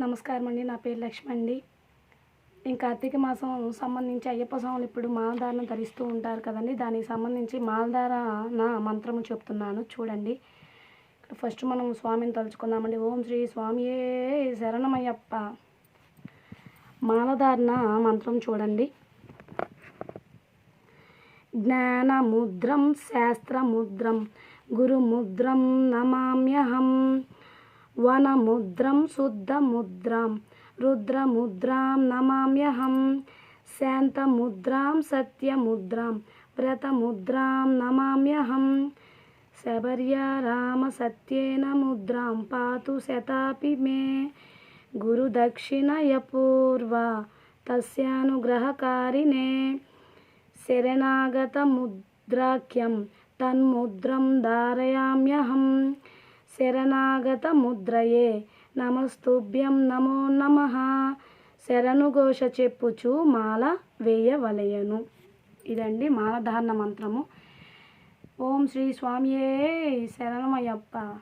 నమస్కారం అండి. నా పేరు లక్ష్మి అండి. ఇంకా కార్తీక మాసం సంబంధించి అయ్యప్ప స్వాములు ఇప్పుడు మాలధారను ధరిస్తూ ఉంటారు కదండి. దానికి సంబంధించి మాలధారణ మంత్రము చెప్తున్నాను. చూడండి. ఇక్కడ ఫస్ట్ మనం స్వామిని తలుచుకుందామండి. ఓం శ్రీ స్వామియే శరణమయ్యప్ప. మాలధారణ మంత్రం చూడండి. జ్ఞానముద్రం శాస్త్రముద్రం గురుముద్రం నమామ్యహం. వనముద్రం శుద్ధముద్రాం రుద్రముద్రాం నమామ్యహం శాంతముద్రాం సత్యముద్రాం వ్రతముద్రాం నమామ్యహం శబర్య రామ సత్యేన ముద్రాం పాతు శతాపి మే గురుదక్షిణయ పూర్వ తస్యానుగ్రహకారిణే శరణాగతముద్రాఖ్యం తన్ముద్రం ధారయామ్యహం శరణాగత ముద్రయే నమస్తుభ్యం నమో నమ. శరణుఘోష చెప్పుచు మాల వేయవలయను. ఇదండి మాలధారణ మంత్రము. ఓం శ్రీ స్వామియే శరణమయ్యప్ప.